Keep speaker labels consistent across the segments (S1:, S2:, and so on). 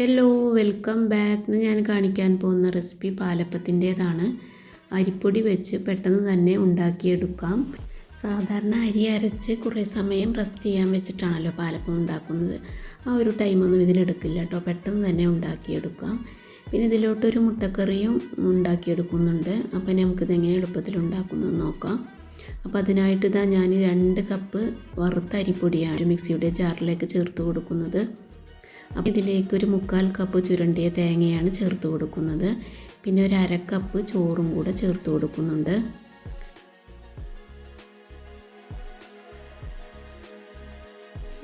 S1: Hello welcome back എന്ന് ഞാൻ കാണിക്കാൻ പോകുന്ന റെസിപ്പി പാലപ്പത്തിന്റേതാണ്. അരിപ്പൊടി വെച്ച് പെട്ടെന്ന് തന്നെ ഉണ്ടാക്കിയെടുക്കാം. സാധാരണ അരി അരച്ച് കുറേ സമയം റെസ്റ്റ് ചെയ്യാൻ വെച്ചിട്ടാണല്ലോ പാലപ്പം ഉണ്ടാക്കുന്നത്. ആ ഒരു ടൈമൊന്നും ഇതിലെടുക്കില്ല കേട്ടോ. പെട്ടെന്ന് തന്നെ ഉണ്ടാക്കിയെടുക്കാം. പിന്നെ ഇതിലോട്ടൊരു മുട്ടക്കറിയും ഉണ്ടാക്കിയെടുക്കുന്നുണ്ട്. അപ്പോൾ നമുക്കിത് എങ്ങനെ എളുപ്പത്തിൽ ഉണ്ടാക്കുന്നത് നോക്കാം. അപ്പോൾ അതിനായിട്ട് ഇതാ ഞാൻ രണ്ട് കപ്പ് വറുത്ത അരിപ്പൊടിയാണ് മിക്സിയുടെ ജാറിലേക്ക് ചേർത്ത് കൊടുക്കുന്നത്. അപ്പോൾ ഇതിലേക്ക് ഒരു മുക്കാൽ കപ്പ് ചുരണ്ടിയ തേങ്ങയാണ് ചേർത്ത് കൊടുക്കുന്നത്. പിന്നെ ഒരു അര കപ്പ് ചോറും കൂടെ ചേർത്ത് കൊടുക്കുന്നുണ്ട്.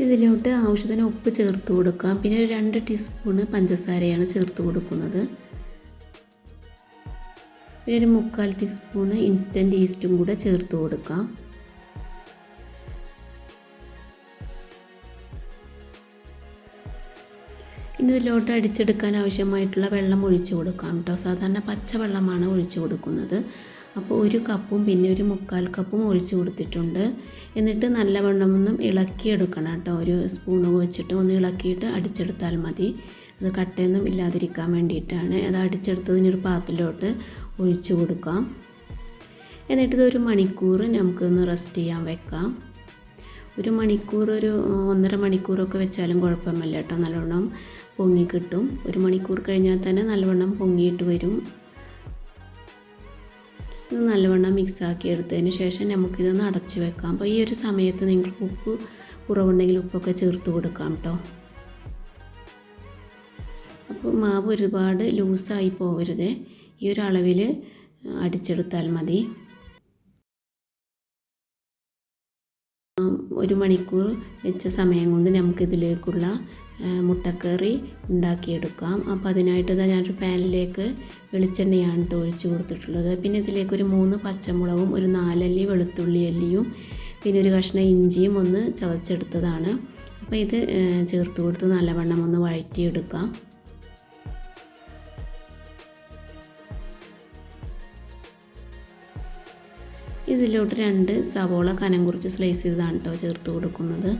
S1: ഇതിലോട്ട് ആവശ്യത്തിന് ഉപ്പ് ചേർത്ത് കൊടുക്കാം. പിന്നെ ഒരു രണ്ട് ടീസ്പൂണ് പഞ്ചസാരയാണ് ചേർത്ത് കൊടുക്കുന്നത്. പിന്നെ ഒരു മുക്കാൽ ടീസ്പൂണ് ഇൻസ്റ്റന്റ് ഈസ്റ്റും കൂടെ ചേർത്ത് കൊടുക്കാം. ഇനി ഇതിലോട്ട് അടിച്ചെടുക്കാൻ ആവശ്യമായിട്ടുള്ള വെള്ളം ഒഴിച്ചു കൊടുക്കാം കേട്ടോ. സാധാരണ പച്ചവെള്ളമാണ് ഒഴിച്ചു കൊടുക്കുന്നത്. അപ്പോൾ ഒരു കപ്പും പിന്നെ ഒരു മുക്കാൽ കപ്പും ഒഴിച്ചു കൊടുത്തിട്ടുണ്ട്. എന്നിട്ട് നല്ലവണ്ണം ഒന്നും ഇളക്കിയെടുക്കണം കേട്ടോ. ഒരു സ്പൂൺ വെച്ചിട്ട് ഒന്ന് ഇളക്കിയിട്ട് അടിച്ചെടുത്താൽ മതി. അത് കട്ടയൊന്നും ഇല്ലാതിരിക്കാൻ വേണ്ടിയിട്ടാണ്. അത് അടിച്ചെടുത്തതിനൊരു പാത്രത്തിലോട്ട് ഒഴിച്ചു കൊടുക്കാം. എന്നിട്ട് ഇതൊരു മണിക്കൂർ നമുക്കൊന്ന് റെസ്റ്റ് ചെയ്യാൻ വെക്കാം. ഒരു മണിക്കൂർ ഒരു ഒന്നര മണിക്കൂറൊക്കെ വെച്ചാലും കുഴപ്പമില്ല കേട്ടോ നല്ലോണം. പൊങ്ങി കിട്ടും. ഒരു മണിക്കൂർ കഴിഞ്ഞാൽ തന്നെ നല്ലവണ്ണം പൊങ്ങിയിട്ട് വരും. ഇത് നല്ലവണ്ണം മിക്സാക്കി എടുത്തതിന് ശേഷം നമുക്കിതൊന്ന് അടച്ച് വെക്കാം. അപ്പോൾ ഈ ഒരു സമയത്ത് നിങ്ങൾക്ക് ഉപ്പ് കുറവുണ്ടെങ്കിൽ ഉപ്പൊക്കെ ചേർത്ത് കൊടുക്കാം കേട്ടോ അപ്പോൾ മാവ് ഒരുപാട് ലൂസായി പോകരുത് ഈ ഒരു അളവിൽ അടിച്ചെടുത്താൽ മതി. ഒരു മണിക്കൂർ വെച്ച സമയം കൊണ്ട് നമുക്കിതിലേക്കുള്ള മുട്ടക്കറി ഉണ്ടാക്കിയെടുക്കാം. അപ്പോൾ അതിനായിട്ട് തന്നെ ഞാനൊരു പാനിലേക്ക് വെളിച്ചെണ്ണയാണ് കേട്ടോ ഒഴിച്ച് കൊടുത്തിട്ടുള്ളത്. പിന്നെ ഇതിലേക്ക് ഒരു മൂന്ന് പച്ചമുളകും ഒരു നാലല്ലി വെളുത്തുള്ളി അല്ലിയും പിന്നെ ഒരു കഷ്ണം ഇഞ്ചിയും ഒന്ന് ചതച്ചെടുത്തതാണ്. അപ്പോൾ ഇത് ചേർത്ത് കൊടുത്ത് നല്ലവണ്ണം ഒന്ന് വഴറ്റിയെടുക്കാം. ഇതിലോട്ട് രണ്ട് സവോള കനം കുറിച്ച് സ്ലൈസ് ചെയ്തതാണ് കേട്ടോ ചേർത്ത് കൊടുക്കുന്നത്.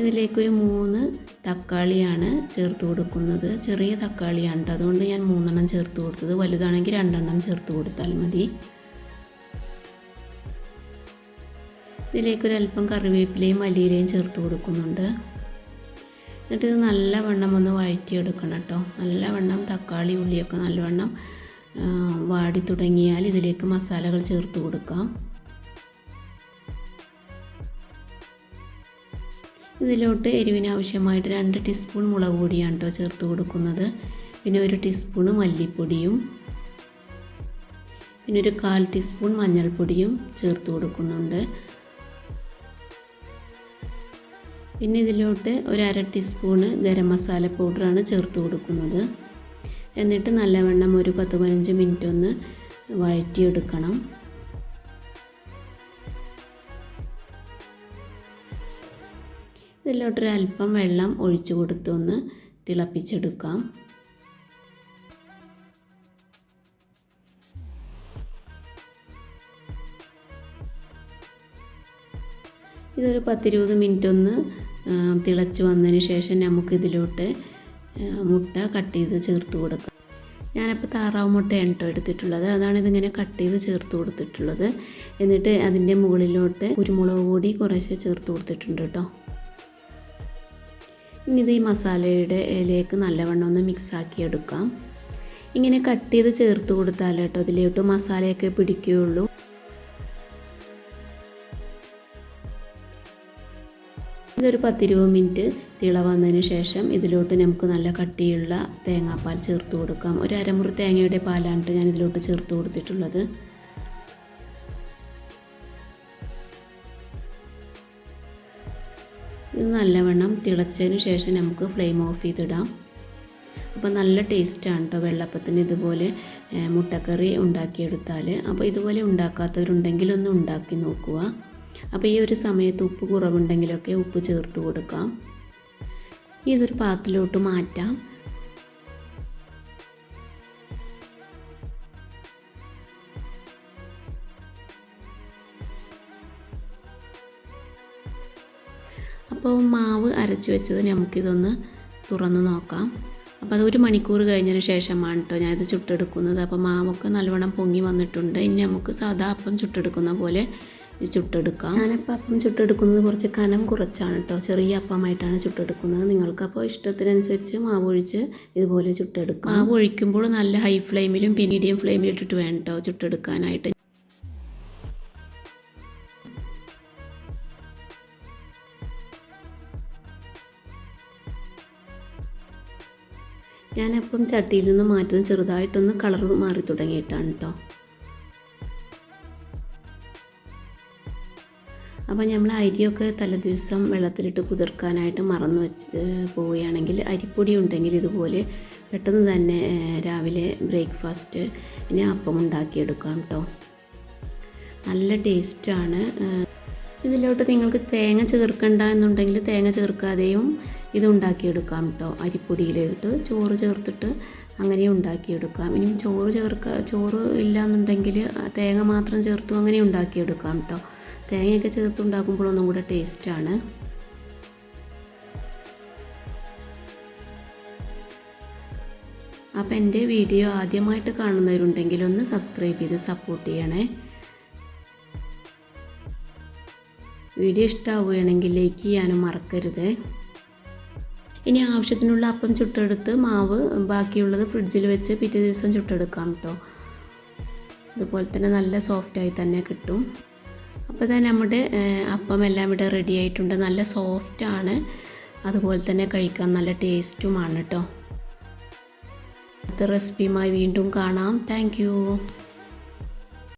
S1: ഇതിലേക്കൊരു മൂന്ന് തക്കാളിയാണ് ചേർത്ത് കൊടുക്കുന്നത്. ചെറിയ തക്കാളിയാണ് കേട്ടോ അതുകൊണ്ട് ഞാൻ മൂന്നെണ്ണം ചേർത്ത് കൊടുത്തത്. വലുതാണെങ്കിൽ രണ്ടെണ്ണം ചേർത്ത് കൊടുത്താൽ മതി. ഇതിലേക്കൊരല്പം കറിവേപ്പിലയും മല്ലിയിലയും ചേർത്ത് കൊടുക്കുന്നുണ്ട്. എന്നിട്ട് ഇത് നല്ലവണ്ണം ഒന്ന് വഴറ്റിയെടുക്കണം കേട്ടോ. നല്ലവണ്ണം തക്കാളി ഉള്ളിയൊക്കെ നല്ലവണ്ണം വാടി തുടങ്ങിയാൽ ഇതിലേക്ക് മസാലകൾ ചേർത്ത് കൊടുക്കാം. ഇതിലോട്ട് എരിവിനാവശ്യമായിട്ട് രണ്ട് ടീസ്പൂൺ മുളക് പൊടിയാണ് കേട്ടോ ചേർത്ത് കൊടുക്കുന്നത്. പിന്നെ ഒരു ടീസ്പൂൺ മല്ലിപ്പൊടിയും പിന്നെ ഒരു കാൽ ടീസ്പൂൺ മഞ്ഞൾപ്പൊടിയും ചേർത്ത് കൊടുക്കുന്നുണ്ട്. പിന്നെ ഇതിലോട്ട് ഒരു അര ടീസ്പൂണ് ഗരം മസാല പൗഡറാണ് ചേർത്ത് കൊടുക്കുന്നത്. എന്നിട്ട് നല്ലവണ്ണം ഒരു പത്ത് പതിനഞ്ച് മിനിറ്റ് ഒന്ന് വഴറ്റിയെടുക്കണം. ഇതിലോട്ടൊരല്പം വെള്ളം ഒഴിച്ചു കൊടുത്തൊന്ന് തിളപ്പിച്ചെടുക്കാം. ഇതൊരു പത്തിരുപത് മിനിറ്റ് ഒന്ന് തിളച്ച് വന്നതിന് ശേഷം നമുക്കിതിലോട്ട് മുട്ട കട്ട് ചെയ്ത് ചേർത്ത് കൊടുക്കാം. ഞാനപ്പോൾ താറാവ് മുട്ടയാണ് കേട്ടോ എടുത്തിട്ടുള്ളത്. അതാണ് ഇതിങ്ങനെ കട്ട് ചെയ്ത് ചേർത്ത് കൊടുത്തിട്ടുള്ളത്. എന്നിട്ട് അതിന്റെ മുകളിലോട്ട് കുരുമുളക് പൊടി കുറേശ്ശെ ചേർത്ത് കൊടുത്തിട്ടുണ്ട് കേട്ടോ ഇനി ഇത് ഈ മസാലയുടെ ഇലയിലേക്ക് നല്ലവണ്ണം ഒന്ന് മിക്സാക്കി എടുക്കാം ഇങ്ങനെ കട്ട് ചെയ്ത് ചേർത്ത് കൊടുത്താൽ കേട്ടോ അതിലോട്ട് മസാലയൊക്കെ പിടിക്കുകയുള്ളൂ. ഇതൊരു പത്തിരുപത് മിനിറ്റ് തിള വന്നതിന് ശേഷം ഇതിലോട്ട് നമുക്ക് നല്ല കട്ടിയുള്ള തേങ്ങാപ്പാൽ ചേർത്ത് കൊടുക്കാം. ഒരു അരമുറി തേങ്ങയുടെ പാലാണ് ഞാൻ ഇതിലോട്ട് ചേർത്ത് കൊടുത്തിട്ടുള്ളത്. ഇത് നല്ലവണ്ണം തിളച്ചതിന് ശേഷം നമുക്ക് ഫ്ലെയിം ഓഫ് ചെയ്തിടാം. അപ്പോൾ നല്ല ടേസ്റ്റാണ് കേട്ടോ വെള്ളപ്പത്തിന് ഇതുപോലെ മുട്ടക്കറി ഉണ്ടാക്കിയെടുത്താൽ അപ്പോൾ ഇതുപോലെ ഉണ്ടാക്കാത്തവരുണ്ടെങ്കിൽ ഒന്ന് ഉണ്ടാക്കി നോക്കുക. അപ്പോൾ ഈ ഒരു സമയത്ത് ഉപ്പ് കുറവുണ്ടെങ്കിലൊക്കെ ഉപ്പ് ചേർത്ത് കൊടുക്കാം. ഇതൊരു പാത്രത്തിലോട്ട് മാറ്റാം. അപ്പോൾ മാവ് അരച്ച് വെച്ചത് നമുക്കിതൊന്ന് തുറന്ന് നോക്കാം. അപ്പോൾ അത് ഒരു മണിക്കൂർ കഴിഞ്ഞതിന് ശേഷമാണ് കേട്ടോ ഞാനിത് ചുട്ടെടുക്കുന്നത്. അപ്പോൾ മാവൊക്കെ നല്ലവണ്ണം പൊങ്ങി വന്നിട്ടുണ്ട്. ഇനി നമുക്ക് സാധാ അപ്പം ചുട്ടെടുക്കുന്ന പോലെ ചുട്ടെടുക്കാം. ഞാനിപ്പോൾ അപ്പം ചുട്ടെടുക്കുന്നത് കുറച്ച് കനം കുറച്ചാണ് കേട്ടോ ചെറിയ അപ്പമായിട്ടാണ് ചുട്ടെടുക്കുന്നത്. നിങ്ങൾക്കപ്പോൾ ഇഷ്ടത്തിനനുസരിച്ച് മാവ് ഒഴിച്ച് ഇതുപോലെ ചുട്ടെടുക്കാം. മാവ് ഒഴിക്കുമ്പോൾ നല്ല ഹൈ ഫ്ലെയിമിലും മീഡിയം ഫ്ലെയിമിലും ഇട്ടിട്ട് വേണം കേട്ടോ ചുട്ടെടുക്കാനായിട്ട്. ഞാനപ്പം ചട്ടിയിൽ നിന്ന് മാറ്റുന്നത് ചെറുതായിട്ടൊന്ന് കളർ മാറി തുടങ്ങിയിട്ടാണ് കേട്ടോ അപ്പോൾ നമ്മൾ അരിയൊക്കെ തലേദിവസം വെള്ളത്തിലിട്ട് കുതിർക്കാനായിട്ട് മറന്നു വെച്ച് പോവുകയാണെങ്കിൽ അരിപ്പൊടി ഉണ്ടെങ്കിൽ ഇതുപോലെ പെട്ടെന്ന് തന്നെ രാവിലെ ബ്രേക്ക്ഫാസ്റ്റ് പിന്നെ അപ്പം ഉണ്ടാക്കിയെടുക്കാം കേട്ടോ നല്ല ടേസ്റ്റാണ്. ഇതിലോട്ട് നിങ്ങൾക്ക് തേങ്ങ ചേർക്കണ്ട എന്നുണ്ടെങ്കിൽ തേങ്ങ ചേർക്കാതെയും ഇത് ഉണ്ടാക്കിയെടുക്കാം കേട്ടോ അരിപ്പൊടിയിലിട്ട് ചോറ് ചേർത്തിട്ട് അങ്ങനെ ഉണ്ടാക്കിയെടുക്കാം. ഇനിയും ചോറ് ചേർക്ക ചോറ് ഇല്ല എന്നുണ്ടെങ്കിൽ തേങ്ങ മാത്രം ചേർത്തും അങ്ങനെ ഉണ്ടാക്കിയെടുക്കാം കേട്ടോ തേങ്ങയൊക്കെ ചേർത്തുണ്ടാക്കുമ്പോൾ ഒന്നും കൂടെ ടേസ്റ്റാണ് അപ്പോൾ എന്റെ വീഡിയോ ആദ്യമായിട്ട് കാണുന്നവരുണ്ടെങ്കിൽ ഒന്ന് സബ്സ്ക്രൈബ് ചെയ്ത് സപ്പോർട്ട് ചെയ്യണേ. വീഡിയോ ഇഷ്ടമാവുകയാണെങ്കിൽ ലൈക്ക് ചെയ്യാനും മറക്കരുത്. ഇനി ആവശ്യത്തിനുള്ള അപ്പം ചുട്ടെടുത്ത് മാവ് ബാക്കിയുള്ളത് ഫ്രിഡ്ജിൽ വെച്ച് പിറ്റേ ദിവസം ചുട്ടെടുക്കാം കേട്ടോ. അതുപോലെ തന്നെ നല്ല സോഫ്റ്റായി തന്നെ കിട്ടും. അപ്പോൾ തന്നെ നമ്മുടെ അപ്പം എല്ലാം ഇവിടെ റെഡി ആയിട്ടുണ്ട്. നല്ല സോഫ്റ്റാണ് അതുപോലെ തന്നെ കഴിക്കാൻ നല്ല ടേസ്റ്റുമാണ് കേട്ടോ അടുത്ത റെസിപ്പിയുമായി വീണ്ടും കാണാം. താങ്ക്